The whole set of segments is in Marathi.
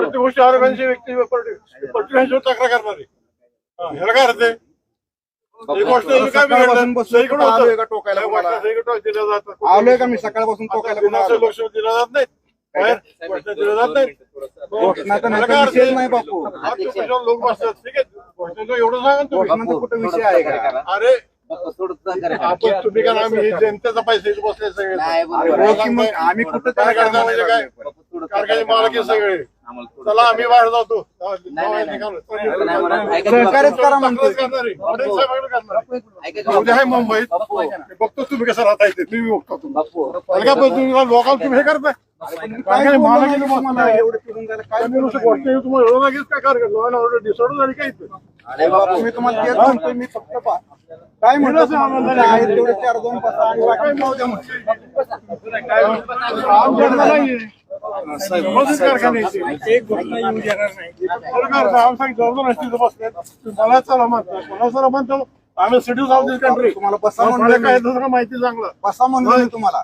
प्रत्येक गोष्टी आरोग्यांची व्यक्ती प्रत्येकांची तक्रार करणार. आहे ह्याला काय अर्थ आहे? एक गोष्ट तुम्ही काय सकाळपासून बिघडलं? बसलोय, सगळीकडे कुठं आलोय होतं. का टोकायला कोणाला? दिल्या जातात. आलोय का मी? सकाळपासून टोकायला कोणाला विनाशक आलोय? लक्ष दिलं जात नाही. बाहेर गोष्टी दिल्या जात नाही. घोषणाचा नाही ह्याला तर काय अर्थ विषयच आहे? नाही बापू. हा, तो कशाला लोक बसतात. ठीक आहे? घोषणेचं एवढं सांगा ना तुम्ही. घोषणाचा कुठं विषय आहे का? अरे आपण तुम्ही का आम्ही हे जनतेचा पैसे बसले सगळे? हो आम्ही कुठं काय? काय म्हणजे काय कारखाने मालकी सगळे. चला आम्ही बाहेर जातो. सहकार्यच करा म्हणतोय. उद्या आहे मुंबईत. बघतो तुम्ही कसं राहता येते मी बघतो तुम्ही. तुम्ही लोकांना तुम्ही हे करताय. कारखाने मालकी तुम्हाला? एवढं काय तुम्ही तुम्हाला एवढं लगेच काय कारखाना डिसऑर्डर झाली काय मी तुम्हाला तेच म्हणतोय मी फक्त काय तेवढे चार दोन पाच आणि बाकी द्या. एक येऊ देणार नाही. मला चला म्हणता मला चला म्हणतो. आम्ही दिस कंट्री तुम्हाला बसा म्हणलं मला मी. काय दुसरं माहिती चांगलं. बसा म्हणलं तुम्हाला.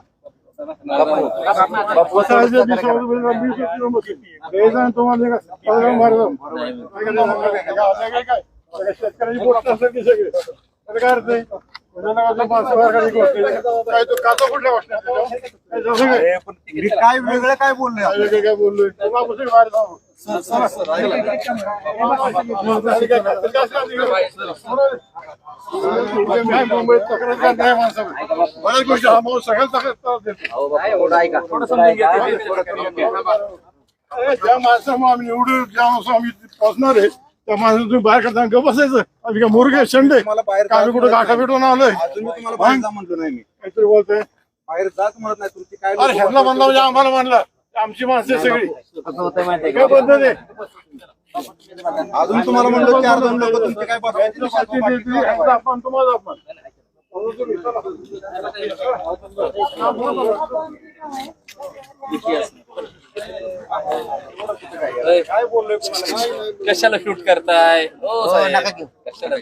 शेतकऱ्याची गोष्ट असेल ती सगळी त्याला काय अर्थ आहे? कोणाला काय तो माणसं बाहेर काढायची गोष्ट आहे. काय तो काचा कुठल्या गोष्टी आहेत? काय जसं काय? मी काय वेगळं काय बोलले काय वेगळं काय बोललोय मुंबईत तक्रार नाही बऱ्याच गोष्टी हा माणूस तक्रार देतो. ज्या माणसामुळे आम्ही निवडून ज्या माणसं आम्ही पोचणार आहे त्या माणसाला तुम्ही बाहेर करताना गप बसायचं आम्ही का मुर्गे शंडे मला बाहेर आम्ही कुठं गाठा भेटून आलोय अजून मी तुम्हाला बाहेर जा म्हणलो नाही मी काहीतरी बोलतोय बाहेर जात म्हणत नाही तुमची काय अरे म्हणलं म्हणजे आम्हाला म्हणलं आमची माणसं आहे सगळी काय पद्धत आहे? अजून तुम्हाला म्हणलं चार दोन लोक तुमचे काय अपमान तुम्हाला अपमान. कशाला शूट करताय? हो कशाला